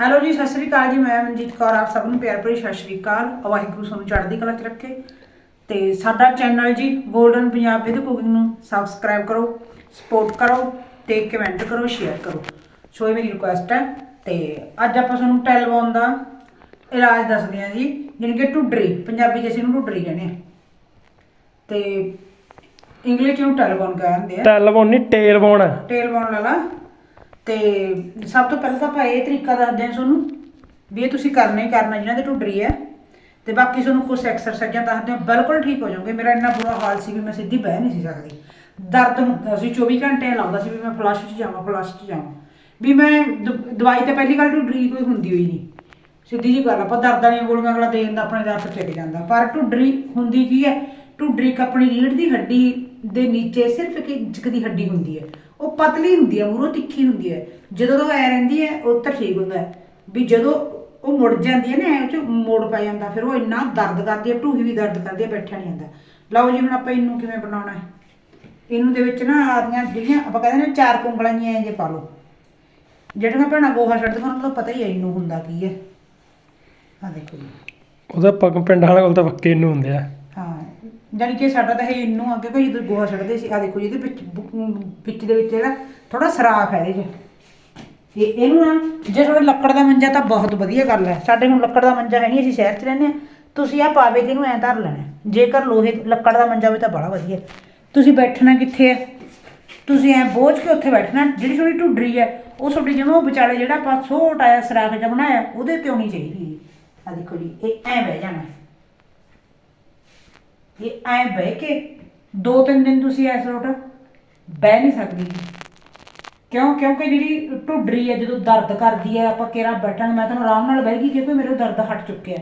Hello ਜੀ ਸਤਿ ਸ੍ਰੀ ਅਕਾਲ ਜੀ ਮੈਂ ਮਨਜੀਤ ਕੌਰ ਆਪ ਸਭ ਨੂੰ ਪਿਆਰ ਭਰੀ ਸਤਿ ਸ੍ਰੀ ਅਕਾਲ। ਵਾਹਿਗੁਰੂ ਤੁਹਾਨੂੰ ਚੜ੍ਹਦੀ ਕਲਾ 'ਚ ਰੱਖੇ। ਤੇ ਸਾਡਾ ਚੈਨਲ ਜੀ 골ਡਨ ਪੰਜਾਬ ਵਿਦ ਕੁਕਿੰਗ ਨੂੰ ਸਬਸਕ੍ਰਾਈਬ ਕਰੋ ਸਪੋਰਟ ਕਰੋ ਤੇ ਕਮੈਂਟ ਕਰੋ ਸ਼ੇਅਰ ਕਰੋ। ਸੋ ਇਹ ਮੇਰੀ ਰਿਕੁਐਸਟ ਹੈ ਤੇ ਅੱਜ ਆਪਾਂ ਤੁਹਾਨੂੰ ਟੈਲਬੋਨ ਦਾ ਇਲਾਜ ਦੱਸਦੇ ਹਾਂ ਜੀ ਜਾਣੀ ਕਿ ਟੁੱਡਰੀ ਪੰਜਾਬੀ ਅਸੀਂ ਇਹਨੂੰ ਟੁੱਡਰੀ ਕਹਿੰਦੇ ਆ ਤੇ ਇੰਗਲਿਸ਼ ਇਹਨੂੰ ਟੈਲਬੋਨ ਕਹਿੰਦੇ ਆ। ਟੈਲਬੋਨ ਨਹੀਂ ਟੇਲਬੋਨ ਟੇਲਬੋਨ ਲਾ ਲਾ। ਤੇ ਸਭ ਤੋਂ ਪਹਿਲਾਂ ਤਾਂ ਆਪਾਂ ਇਹ ਤਰੀਕਾ ਦੱਸਦੇ ਹਾਂ ਤੁਹਾਨੂੰ ਵੀ ਇਹ ਤੁਸੀਂ ਕਰਨਾ ਹੀ ਕਰਨਾ ਜਿਹਨਾਂ ਦੇ ਢੁੱਡਰੀ ਹੈ। ਤੇ ਬਾਕੀ ਤੁਹਾਨੂੰ ਕੁਝ ਐਕਸਰਸਾਈਜ਼ਾਂ ਦੱਸਦੇ ਹਾਂ, ਬਿਲਕੁਲ ਠੀਕ ਹੋ ਜਾਓਗੇ। ਮੇਰਾ ਇੰਨਾ ਬੁਰਾ ਹਾਲ ਸੀ ਵੀ ਮੈਂ ਸਿੱਧੀ ਬਹਿ ਨਹੀਂ ਸੀ ਸਕਦੀ। ਦਰਦ ਹੁੰਦਾ ਸੀ 24 ਘੰਟੇ ਲਾਉਂਦਾ ਸੀ ਵੀ ਮੈਂ ਫਲਸ਼ 'ਚ ਜਾਵਾਂ ਫਲਸ਼ 'ਚ ਜਾਵਾਂ। ਵੀ ਮੈਂ ਦ- ਦਵਾਈ ਤਾਂ ਪਹਿਲੀ ਗੱਲ ਢੁੱਡਰੀ ਕੋਈ ਹੁੰਦੀ ਹੋਈ ਨਹੀਂ। ਸਿੱਧੀ ਜੀ ਗੱਲ ਆਪਾਂ ਦਰਦ ਵਾਲੀਆਂ ਗੋਲੀਆਂ ਅਗਲਾ ਦੇ ਦਿੰਦਾ ਆਪਣੇ ਦਰਦ ਟਿਕ ਜਾਂਦਾ। ਪਰ ਢੁੱਡਰੀ ਹੁੰਦੀ ਕੀ ਹੈ? ਢੁੱਡਰੀ ਇੱਕ ਆਪਣੀ ਰੀੜ੍ਹ ਦੀ ਹੱਡੀ ਦੇ ਨੀਚੇ ਸਿਰਫ ਇੱਕ ਇੰਚ ਕੁ ਦੀ ਹੱਡੀ ਹੁੰਦੀ ਹੈ। ਉਹ ਪਤਲੀ ਹੁੰਦੀ ਹੈ ਮੂਰੋਂ ਤਿੱਖੀ ਹੁੰਦੀ ਹੈ। ਜਦੋਂ ਉਹ ਐ ਰਹਿੰਦੀ ਹੈ, ਉਹ ਤਾਂ ਠੀਕ ਹੁੰਦਾ ਹੈ। ਵੀ ਜਦੋਂ ਉਹ ਮੁੜ ਜਾਂਦੀ ਹੈ ਨਾ, ਐ ਚ ਮੋੜ ਪੈ ਜਾਂਦਾ, ਫਿਰ ਉਹ ਇੰਨਾ ਦਰਦ ਕਰਦੀ ਹੈ, ਢੂਹੀ ਵੀ ਦਰਦ ਕਰਦੀ ਹੈ, ਬੈਠਿਆ ਨਹੀਂ ਜਾਂਦਾ। ਲਓ ਜੀ, ਹੁਣ ਆਪਾਂ ਇਹਨੂੰ ਕਿਵੇਂ ਬਣਾਉਣਾ ਹੈ। ਇਹਨੂੰ ਦੇ ਵਿੱਚ ਨਾ ਆਦੀਆਂ ਜਿਹੜੀਆਂ ਆਪਾਂ ਕਹਿੰਦੇ ਨੇ ਚਾਰ ਕੁੰਗਲਾਂ ਜੀਆਂ ਜੇ ਪਾ ਲਓ। ਜਿਹੜੀਆਂ ਭੈਣਾਂ ਗੋਹਾ ਛੱਡਦੀਆਂ ਉਹਨਾਂ ਨੂੰ ਪਤਾ ਹੀ ਹੈ ਇਹਨੂੰ ਹੁੰਦਾ ਕੀ ਹੈ। ਆ ਦੇਖੋ ਜੀ। ਉਹਦਾ ਪੱਗ ਪਿੰਡ ਵਾਲਿਆਂ ਕੋਲ ਤਾਂ ਪੱਕੇ ਨੂੰ ਹੁੰਦੇ ਆ। ਜਾਣੀ ਕਿ ਸਾਡਾ ਤਾਂ ਇਹ ਇੰਨੂ ਅੱਗੇ ਕੋਈ ਜਦੋਂ ਗੋਹਾ ਛੱਡਦੇ ਸੀ ਆ ਦੇਖੋ ਜੀ ਇਹਦੇ ਵਿੱਚ ਬੁ- ਵਿੱਚ ਦੇ ਵਿੱਚ ਜਿਹੜਾ ਥੋੜਾ ਸਰਾਖ ਹੈ ਇਹਦੇ 'ਚ। ਤੇ ਇਹਨੂੰ ਨਾ ਜੇ ਤੁਹਾਡੇ ਲੱਕੜ ਦਾ ਮੰਜਾ ਤਾਂ ਬਹੁਤ ਵਧੀਆ ਗੱਲ ਹੈ। ਸਾਡੇ ਹੁਣ ਲੱਕੜ ਦਾ ਮੰਜਾ ਹੈ ਨਹੀਂ, ਅਸੀਂ ਸ਼ਹਿਰ 'ਚ ਰਹਿੰਦੇ ਹਾਂ। ਤੁਸੀਂ ਆ ਪਾਵੇ ਜਿਹਨੂੰ ਐਂ ਧਰ ਲੈਣਾ। ਹੈ। ਜੇਕਰ ਲੋਹੇ ਲੱਕੜ ਦਾ ਮੰਜਾ ਹੋਵੇ ਤਾਂ ਬੜਾ ਵਧੀਆ। ਤੁਸੀਂ ਬੈਠਣਾ ਕਿੱਥੇ ਹੈ? ਤੁਸੀਂ ਐ ਬੋਝ ਕੇ ਉੱਥੇ ਬੈਠਣਾ, ਜਿਹੜੀ ਤੁਹਾਡੀ ਢੁੱਡਰੀ ਹੈ, ਉਹ ਤੁਹਾਡੀ ਜਿਵੇਂ ਉਹ ਵਿਚਾਲੇ ਜਿਹੜਾ ਆਪਾਂ ਛੋਟਾ ਜਿਹਾ ਸਰਾਖ ਜਿਹਾ ਬਣਾਇਆ, ਉਹਦੇ ਤੇ ਹੋਣੀ ਚਾਹੀਦੀ ਹੈ। ਆ ਦੇਖੋ ਜੀ, ਇਹ ਐ ਬਹਿ ਜਾਣਾ। ਇਹ ਐ ਬਹਿ ਕੇ ਦੋ ਤਿੰਨ ਦਿਨ ਤੁਸੀਂ ਐਸ ਰੋਟ ਬਹਿ ਨਹੀਂ ਸਕਦੀ। ਕਿਉਂ? ਕਿਉਂਕਿ ਜਿਹੜੀ ਢੁੱਡਰੀ ਹੈ, ਜਦੋਂ ਦਰਦ ਕਰਦੀ ਹੈ, ਆਪਾਂ ਕਿਹੜਾ ਬੈਠਣ, ਮੈਂ ਤੁਹਾਨੂੰ ਆਰਾਮ ਨਾਲ ਬਹਿ ਗਈ ਕਿਉਂਕਿ ਮੇਰੇ ਦਰਦ ਹਟ ਚੁੱਕਿਆ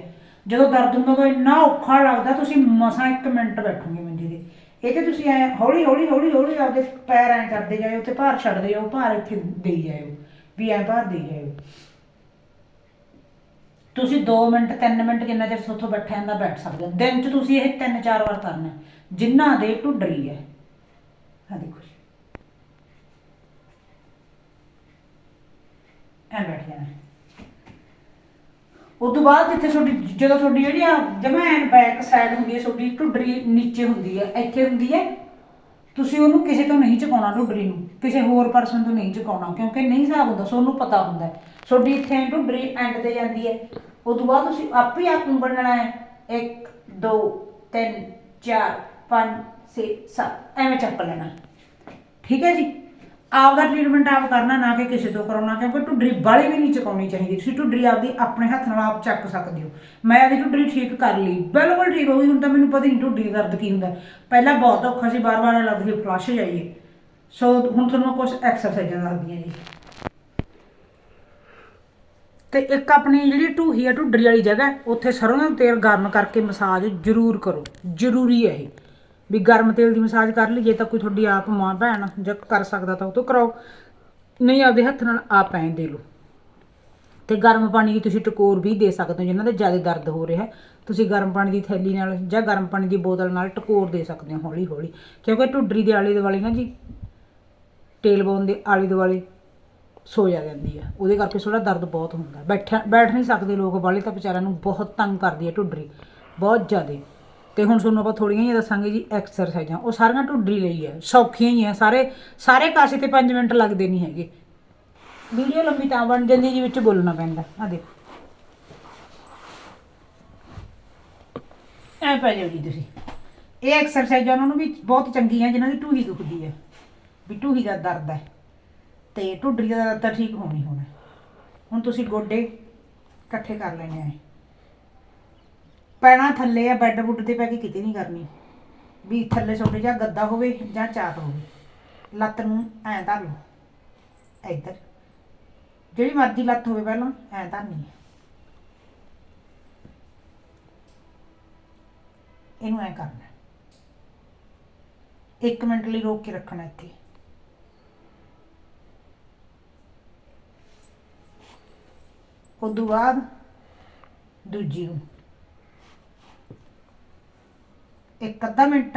ਜਦੋਂ ਦਰਦ ਹੁੰਦਾ, ਤਾਂ ਇੰਨਾ ਔਖਾ ਲੱਗਦਾ, ਤੁਸੀਂ ਮਸਾਂ 1 ਮਿੰਟ ਬੈਠੋਗੇ ਮੰਜੇ ਦੇ ਇਹ ਤੇ ਤੁਸੀਂ ਐ ਹੌਲੀ ਹੌਲੀ ਹੌਲੀ ਹੌਲੀ ਆਪਦੇ ਪੈਰ ਐ ਕਰਦੇ ਜਾਇਓ ਤੇ ਭਾਰ ਛੱਡਦੇ ਜਾਓ, ਭਾਰ ਇੱਥੇ ਦੇਈ ਜਾਇਓ, ਵੀ ਐ ਭਾਰ ਦੇਈ ਜਾਇਓ। ਤੁਸੀਂ 2 ਮਿੰਟ 3 ਮਿੰਟ ਜਿੰਨਾ ਚਿਰ ਸੋਥੋਂ ਬੈਠਾ ਜਾਂਦਾ ਬੈਠ ਸਕਦੇ ਹੋ। ਦਿਨ 'ਚ ਤੁਸੀਂ ਇਹ 3-4 ਵਾਰ ਕਰਨਾ ਹੈ। ਜਿਨ੍ਹਾਂ ਦੇ ਢੁੱਡਰੀ ਹੈ। ਆ ਦੇਖੋ ਜੀ। ਐ ਬੈਠ ਜਾਣਾ ਉਸ ਤੋਂ ਬਾਅਦ ਜਿੱਥੇ ਤੁਹਾਡੀ, ਜਦੋਂ ਤੁਹਾਡੀ ਜਿਹੜੀ ਆ ਜਮਾ ਐਨ ਬੈਕ ਸਾਈਡ ਹੁੰਦੀ ਹੈ, ਤੁਹਾਡੀ ਢੁੱਡਰੀ ਨੀਚੇ ਹੁੰਦੀ ਹੈ, ਇੱਥੇ ਹੁੰਦੀ ਹੈ, ਤੁਸੀਂ ਉਹਨੂੰ ਕਿਸੇ ਤੋਂ ਨਹੀਂ ਚੁਕਾਉਣਾ ਢੁੱਡਰੀ ਨੂੰ। ਕਿਸੇ ਹੋਰ ਪਰਸਨ ਤੋਂ ਨਹੀਂ ਚੁਕਾਉਣਾ ਕਿਉਂਕਿ ਨਹੀਂ ਹਿਸਾਬ ਹੁੰਦਾ, ਤੁਹਾਨੂੰ ਪਤਾ ਹੁੰਦਾ ਤੁਹਾਡੀ ਇੱਥੇ ਢੁੱਡਰੀ ਐਂਡ ਤੇ ਜਾਂਦੀ ਹੈ। ਉਸ ਤੋਂ ਬਾਅਦ ਤੁਸੀਂ ਆਪੇ ਆਪ ਨੂੰ ਬਣਨਾ ਹੈ। 1 2 3 4 5 6 7 ਐਵੇਂ ਚੱਪ ਲੈਣਾ। ਠੀਕ ਹੈ ਜੀ? ਆਪਦਾ ਟ੍ਰੀਟਮੈਂਟ ਆਪ ਕਰਨਾ, ਨਾ ਕਿ ਕਿਸੇ ਤੋਂ ਕਰਾਉਣਾ, ਕਿਉਂਕਿ ਢੁੱਡਰੀ ਬਾਲੀ ਵੀ ਨਹੀਂ ਚਕਾਉਣੀ ਚਾਹੀਦੀ। ਤੁਸੀਂ ਢੁੱਡਰੀ ਆਪਦੀ ਆਪਣੇ ਹੱਥ ਨਾਲ ਆਪ ਚੱਕ ਸਕਦੇ ਹੋ। ਮੈਂ ਆਪਦੀ ਢੁੱਡਰੀ ਠੀਕ ਕਰ ਲਈ। ਬਿਲਕੁਲ ਠੀਕ ਹੋ ਗਈ, ਹੁਣ ਤਾਂ ਮੈਨੂੰ ਪਤਾ ਨਹੀਂ ਢੁੱਡਰੀ ਦਾ ਦਰਦ ਕੀ ਹੁੰਦਾ। ਪਹਿਲਾਂ ਬਹੁਤ ਔਖਾ ਸੀ, ਬਾਰ-ਬਾਰ ਲੱਗਦੀ ਸੀ, ਫਲਸ਼ ਜਾਈਏ। ਸੋ ਹੁਣ ਤੁਹਾਨੂੰ ਕੁਝ ਐਕਸਰਸਾਈਜ਼ਾਂ ਦੱਸਦੀਆਂ ਜੀ। ਤੇ ਇੱਕ ਆਪਣੀ ਜਿਹੜੀ ਢੂਹੀ ਆ, ਢੁੱਡਰੀ ਵਾਲੀ ਜਗ੍ਹਾ ਉੱਥੇ ਸਰੋਂ ਦਾ ਤੇਲ ਗਰਮ ਕਰਕੇ ਮਸਾਜ ਜ਼ਰੂਰ ਕਰੋ। ਜ਼ਰੂਰੀ ਹੈ ਇਹ। ਵੀ ਗਰਮ ਤੇਲ ਦੀ ਮਸਾਜ ਕਰ ਲਈਏ ਤਾਂ ਕੋਈ ਤੁਹਾਡੀ ਆਪ ਮਾਂ ਭੈਣ ਜਾਂ ਕਰ ਸਕਦਾ ਤਾਂ ਉਹ ਤੋਂ ਕਰਾਓ। ਨਹੀਂ, ਆਪਦੇ ਹੱਥ ਨਾਲ ਆਪ ਐਂ ਦੇ ਲਓ। ਤੇ ਗਰਮ ਪਾਣੀ ਦੀ ਤੁਸੀਂ ਟਕੋਰ ਵੀ ਦੇ ਸਕਦੇ ਹੋ, ਜਿਨ੍ਹਾਂ ਦੇ ਜ਼ਿਆਦਾ ਦਰਦ ਹੋ ਰਿਹਾ ਤੁਸੀਂ ਗਰਮ ਪਾਣੀ ਦੀ ਥੈਲੀ ਨਾਲ ਜਾਂ ਗਰਮ ਪਾਣੀ ਦੀ ਬੋਤਲ ਨਾਲ ਟਕੋਰ ਦੇ ਸਕਦੇ ਹੋ ਹੌਲੀ ਹੌਲੀ ਕਿਉਂਕਿ ਢੁੱਡਰੀ ਦੇ ਆਲੇ ਦੁਆਲੇ ਨਾ ਜੀ ਟੇਲ ਟੇਲਬੋਨ ਦੇ ਆਲੇ ਦੁਆਲੇ ਸੋਇਆ ਜਾਂਦੀ ਹੈ ਉਹਦੇ ਕਰਕੇ ਥੋੜਾ ਦਰਦ ਬਹੁਤ ਹੁੰਦਾ। ਬੈਠਾ ਬੈਠ ਨਹੀਂ ਸਕਦੇ ਲੋਕ ਬਾਲੇ ਤਾਂ ਵਿਚਾਰਿਆਂ ਨੂੰ ਬਹੁਤ ਤੰਗ ਕਰਦੀ ਆ ਢੁੱਡਰੀ। ਬਹੁਤ ਜ਼ਿਆਦਾ। ਤੇ ਹੁਣ ਤੁਹਾਨੂੰ ਆਪਾਂ ਥੋੜੀਆਂ ਜਿਹੀਆਂ ਦੱਸਾਂਗੇ ਜੀ ਐਕਸਰਸਾਈਜ਼ਾਂ ਉਹ ਸਾਰੀਆਂ ਢੁੱਡਰੀ ਲਈ ਹੈ ਸੌਖੀਆਂ ਹੀ ਹੈ ਸਾਰੇ ਸਾਰੇ ਕਾਸੇ ਤੇ 5 ਮਿੰਟ ਲੱਗਦੇ ਨਹੀਂ ਹੈਗੇ। ਵੀਡੀਓ ਲੰਮੀ ਤਾਂ ਬਣ ਜਾਂਦੀ ਜੀ ਵਿੱਚ ਬੋਲਣਾ ਪੈਂਦਾ। ਆ ਦੇਖੋ। ਐ ਪੈ ਜਾਓ ਜੀ ਤੁਸੀਂ। ਇਹ ਐਕਸਰਸਾਈਜ਼ਾਂ ਉਹਨਾਂ ਨੂੰ ਵੀ ਬਹੁਤ ਚੰਗੀਆਂ, ਜਿਨ੍ਹਾਂ ਦੀ ਢੂਹੀ ਦੁਖਦੀ ਹੈ ਵੀ ਢੂਹੀ ਦਾ ਦਰਦ ਹੈ ਤੇ ਢੁੱਡਰੀ ਦਾ ਦਰਦ ਤਾਂ ਠੀਕ ਹੋਣੀ ਹੋਣਾ। ਹੁਣ ਤੁਸੀਂ ਗੋਡੇ ਇਕੱਠੇ ਕਰ ਲੈਣੇ ਆ ਪੈਣਾ ਥੱਲੇ ਆ, ਬੈੱਡ ਬੁੱਡ ਤੇ ਪੈ ਕੇ ਕਿਤੇ ਨਹੀਂ ਕਰਨੀ। ਵੀ ਥੱਲੇ ਛੋਟੇ ਜਾਂ, ਗੱਦਾ ਹੋਵੇ ਜਾਂ ਚਾਟ ਹੋਵੇ। ਲੱਤ ਨੂੰ ਐਂ ਧਰ ਲਓ। ਇੱਧਰ। ਜਿਹੜੀ ਮਰਜ਼ੀ ਲੱਤ ਹੋਵੇ ਪਹਿਲਾਂ, ਐਂ ਧਰਨੀ ਹੈ ਇਹਨੂੰ ਐਂ ਕਰਨਾ। 1 ਮਿੰਟ ਲਈ ਰੋਕ ਕੇ ਰੱਖਣਾ ਇੱਥੇ। ਉਦੋਂ ਬਾਅਦ ਦੂਜੀ ਨੂੰ ਇੱਕ ਅੱਧਾ ਮਿੰਟ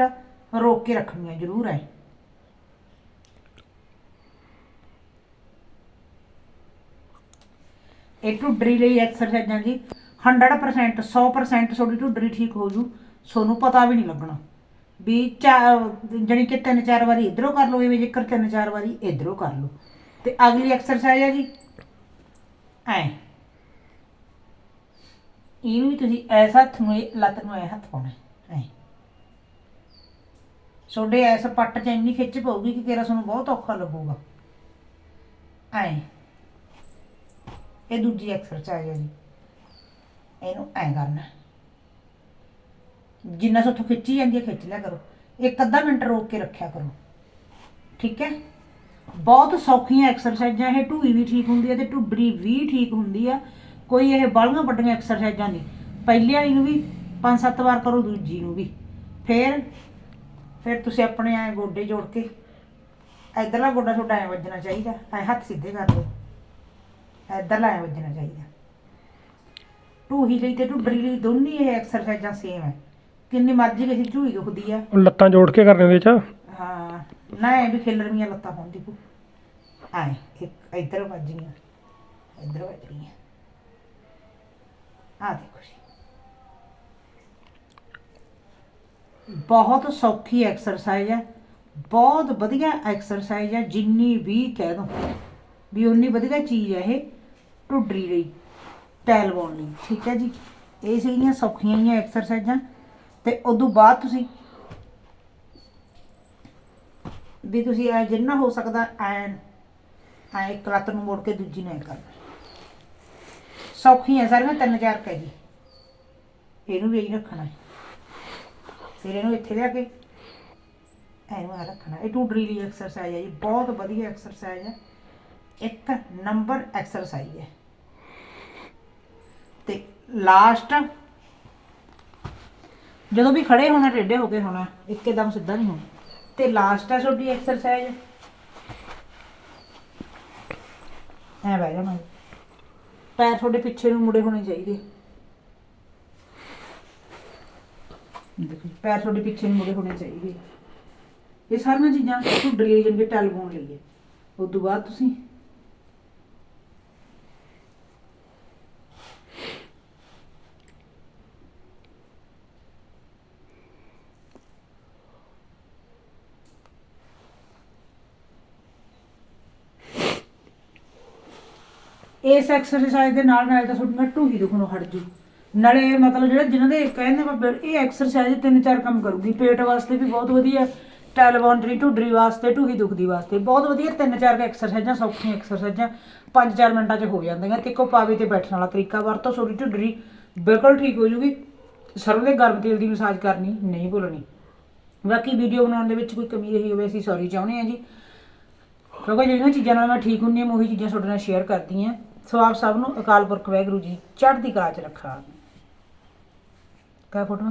ਰੋਕ ਕੇ ਰੱਖਣੀ ਹੈ ਜ਼ਰੂਰ ਹੈ ਇਹ ਢੁੱਡਰੀ ਲਈ ਐਕਸਰਸਾਈਜ਼ਾਂ ਜੀ। 100% 100% ਤੁਹਾਡੀ ਢੁੱਡਰੀ ਠੀਕ ਹੋ ਜੂ। ਤੁਹਾਨੂੰ ਪਤਾ ਵੀ ਨਹੀਂ ਲੱਗਣਾ। ਵੀ ਚਾ ਜਾਣੀ ਕਿ ਤਿੰਨ ਚਾਰ ਵਾਰੀ ਇਧਰੋਂ ਕਰ ਲਓ ਐਵੇਂ ਜੇਕਰ ਤਿੰਨ ਚਾਰ ਵਾਰੀ ਇਧਰੋਂ ਕਰ ਲਓ। ਤੇ ਅਗਲੀ ਐਕਸਰਸਾਈਜ਼ ਹੈ ਜੀ। ਐ। ਇਹਨੂੰ ਵੀ ਤੁਸੀਂ ਐਸਾ ਹੱਥ ਨੂੰ ਇਹ ਲੱਤ ਨੂੰ ਐ ਹੱਥ ਪਾਉਣਾ ਐ। ਤੁਹਾਡੇ ਐਸ ਪੱਟ 'ਚ ਇੰਨੀ ਖਿੱਚ ਪਊਗੀ ਕਿ ਤੇਰਾ ਤੁਹਾਨੂੰ ਬਹੁਤ ਔਖਾ ਲੱਗੂਗਾ। ਐ। ਇਹ ਦੂਜੀ ਐਕਸਰਸਾਈਜ਼ ਹੈ ਜੀ। ਇਹਨੂੰ ਐ ਕਰਨਾ। ਜਿੰਨਾ ਸੋਥੋਂ ਖਿੱਚੀ ਜਾਂਦੀ ਹੈ, ਖਿੱਚ ਲਿਆ ਕਰੋ। ਇੱਕ ਅੱਧਾ ਮਿੰਟ ਰੋਕ ਕੇ ਰੱਖਿਆ ਕਰੋ। ਠੀਕ ਹੈ? ਬਹੁਤ ਸੌਖੀਆਂ ਐਕਸਰਸਾਈਜ਼ਾਂ ਇਹ ਢੂਈ ਵੀ ਠੀਕ ਹੁੰਦੀ ਹੈ ਤੇ ਢੁੱਬਰੀ ਵੀ ਠੀਕ ਹੁੰਦੀ ਆ ਕੋਈ ਇਹ ਬਾਲੀਆਂ ਵੱਡੀਆਂ ਐਕਸਰਸਾਈਜ਼ਾਂ ਨਹੀਂ। ਪਹਿਲੀ ਵਾਲੀ ਨੂੰ ਵੀ ਪੰਜ ਸੱਤ ਵਾਰ ਕਰੋ ਦੂਜੀ ਨੂੰ ਵੀ। ਫਿਰ ਫਿਰ ਤੁਸੀਂ ਆਪਣੇ ਐ ਗੋਡੇ ਜੋੜ ਕੇ ਇਧਰਲਾ ਗੋਡਾ ਤੁਹਾਡਾ ਐ ਵੱਜਣਾ ਚਾਹੀਦਾ ਐ ਹੱਥ ਸਿੱਧੇ ਕਰ ਲਓ। ਇਧਰਲਾ ਐ ਵੱਜਣਾ ਚਾਹੀਦਾ। ਢੂਹੀ ਲਈ ਤੇ ਢੁੱਡਰੀ ਲਈ ਦੋਨੇ ਇਹ ਐਕਸਰਸਾਈਜ਼ਾਂ ਸੇਮ ਹੈ ਕਿੰਨੀ ਮਰਜ਼ੀ ਕਿਸੇ ਢੂਹੀ ਦੁਖਦੀ ਆ। ਲੱਤਾਂ ਜੋੜ ਕੇ ਕਰਨੇ ਦੇ ਚ? ਹਾਂ ਨਾ ਇਹ ਵੀ ਖਿਲਰਵੀਆਂ ਲੱਤਾਂ ਹੁੰਦੀ ਕੋ ਆਏ ਇੱਕ ਇੱਧਰ ਵੱਜੀਆਂ ਇੱਧਰ ਵੱਜੀਆਂ ਆ ਦੇਖੋ ਜੀ ਬਹੁਤ ਸੌਖੀ ਐਕਸਰਸਾਈਜ਼ ਹੈ। ਬਹੁਤ ਵਧੀਆ ਐਕਸਰਸਾਈਜ਼ ਹੈ ਜਿੰਨੀ ਵੀ ਕਹਿ ਦੋ। ਵੀ ਉਨੀ ਵਧੀਆ ਚੀਜ਼ ਹੈ ਇਹ ਟੁੱਡਰੀ ਲਈ ਟੈਲਵੋਨ ਲਈ, ਠੀਕ ਹੈ ਜੀ? ਇਹ ਸੀਗੀਆਂ ਸੌਖੀਆਂ ਹੀ ਐਕਸਰਸਾਈਜ਼ਾਂ ਤੇ ਉਦੋਂ ਬਾਅਦ ਤੁਸੀਂ ਵੀ ਤੁਸੀਂ ਐ ਜਿੰਨਾ ਹੋ ਸਕਦਾ ਐ ਐ ਇੱਕ ਲੱਤ ਨੂੰ ਮੋੜ ਕੇ ਦੂਜੀ ਨੂੰ ਐ ਕਰਨਾ ਸੌਖੀਆਂ ਸਾਰੀਆਂ ਤਿੰਨ ਚਾਰ ਕਹਿ ਜੀ ਇਹਨੂੰ ਵੀ ਇਹੀ ਰੱਖਣਾ ਹੈ। ਫਿਰ ਇਹਨੂੰ ਇੱਥੇ ਲਿਆ ਕੇ ਇਹਨੂੰ ਐ ਰੱਖਣਾ ਇਹ ਟੂਡਰੀ ਲਈ ਐਕਸਰਸਾਈਜ਼ ਹੈ ਜੀ, ਬਹੁਤ ਵਧੀਆ ਐਕਸਰਸਾਈਜ਼ ਹੈ ਇੱਕ ਨੰਬਰ ਐਕਸਰਸਾਈਜ਼ ਹੈ ਤੇ ਲਾਸਟ ਜਦੋਂ ਵੀ ਖੜੇ ਹੋਣਾ, ਟੇਢੇ ਹੋ ਕੇ ਹੋਣਾ, ਇੱਕਦਮ ਸਿੱਧਾ ਨਹੀਂ ਹੋਣਾ। ਤੇ ਲਾਸਟ ਹੈ ਤੁਹਾਡੀ ਐਕਸਰਸਾਈਜ਼ ਐ ਬਹਿ ਜਾਣਾ ਪੈਰ ਤੁਹਾਡੇ ਪਿੱਛੇ ਨੂੰ ਮੁੜੇ ਹੋਣੇ ਚਾਹੀਦੇ। ਦੇਖੋ, ਪੈਰ ਤੁਹਾਡੇ ਪਿੱਛੇ ਨੂੰ ਮੁੜੇ ਹੋਣੇ ਚਾਹੀਦੇ। ਇਹ ਸਾਰੀਆਂ ਚੀਜ਼ਾਂ ਢੁੱਡਰੀ ਲਈ ਜਾਂਦੇ ਟੈਲਫੋਨ ਲਈ ਹੈ ਉਸ ਤੋਂ ਬਾਅਦ ਤੁਸੀਂ ਇਸ ਐਕਸਰਸਾਈਜ਼ ਦੇ ਨਾਲ ਨਾਲ ਤਾਂ ਤੁਹਾਡੀਆਂ ਢੂਹੀ ਦੁਖਣੋਂ ਹਟ ਜੂ। ਨਾਲੇ ਮਤਲਬ ਜਿਹੜਾ ਜਿਨ੍ਹਾਂ ਦੇ ਕਹਿੰਦੇ ਵਾ ਵੀ ਇਹ ਐਕਸਰਸਾਈਜ਼ ਤਿੰਨ ਚਾਰ ਕੰਮ ਕਰੂਗੀ, ਪੇਟ ਵਾਸਤੇ ਵੀ ਬਹੁਤ ਵਧੀਆ ਟੈਲਵੌਂਟਰੀ ਢੁੱਡਰੀ ਵਾਸਤੇ, ਢੂਹੀ ਦੁਖਦੀ ਵਾਸਤੇ, ਬਹੁਤ ਵਧੀਆ ਤਿੰਨ ਚਾਰ ਕੁ ਐਕਸਰਸਾਈਜ਼ਾਂ ਸੌਖੀਆਂ ਐਕਸਰਸਾਈਜ਼ਾਂ 5-4 ਮਿੰਟਾਂ 'ਚ ਹੋ ਜਾਂਦੀਆਂ। ਤੇ ਇੱਕੋ ਪਾਵੇ ਤੇ ਬੈਠਣ ਵਾਲਾ ਤਰੀਕਾ ਵਰਤੋ ਤੁਹਾਡੀ ਢੁੱਡਰੀ ਬਿਲਕੁਲ ਠੀਕ ਹੋ ਜੂਗੀ। ਸਰੋਂ ਦੇ ਗਰਮ ਤੇਲ ਦੀ ਮਸਾਜ ਕਰਨੀ, ਨਹੀਂ ਭੁੱਲਣੀ। ਬਾਕੀ ਵੀਡੀਓ ਬਣਾਉਣ ਦੇ ਵਿੱਚ ਕੋਈ ਕਮੀ ਰਹੀ ਹੋਵੇ, ਅਸੀਂ ਸੌਰੀ ਚਾਹੁੰਦੇ ਹਾਂ ਜੀ। ਕਿਉਂਕਿ ਜਿਹੜੀਆਂ ਚੀਜ਼ਾਂ ਨਾਲ ਮੈਂ ਠੀਕ ਹੁੰਦੀ ਹਾਂ, ਮੈਂ ਉਹੀ ਚੀਜ਼ਾਂ ਤੁਹਾਡੇ ਨਾਲ ਸ਼ੇਅਰ ਕਰਦੀ ਹਾਂ। ਸੋ ਆਪ ਸਭ ਨੂੰ ਅਕਾਲ ਪੁਰਖ ਵਾਹਿਗੁਰੂ ਜੀ ਚੜ੍ਹਦੀ ਕਲਾ 'ਚ ਰੱਖਾ। ਕਾ ਫੋਟੋ